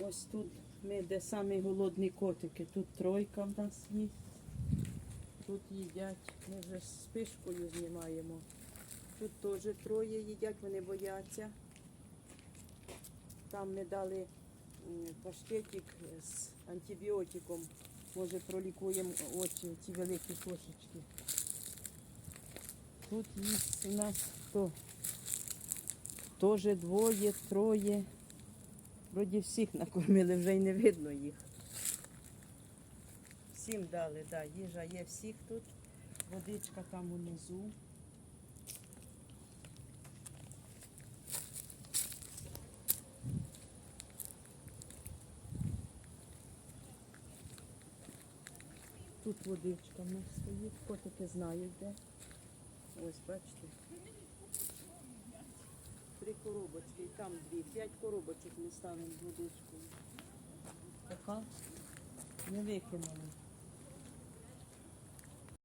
Ось тут ми, де самі голодні котики. Тут тройка в нас є. Тут їдять. Ми вже з спишкою знімаємо. Тут теж троє їдять, вони бояться. Там ми дали паштетик з антибіотиком. Може пролікуємо очі, ці великі кошечки. Тут є у нас хто? Теж двоє, троє. Вроді всіх накормили, вже й не видно їх. Всім дали, да, їжа є всіх тут. Водичка там унизу. Тут водичка в нас стоїть, котики знають де. Ось бачите. Коробочки, і там дві. П'ять коробочок ми ставимо в водичку. Така не викинули.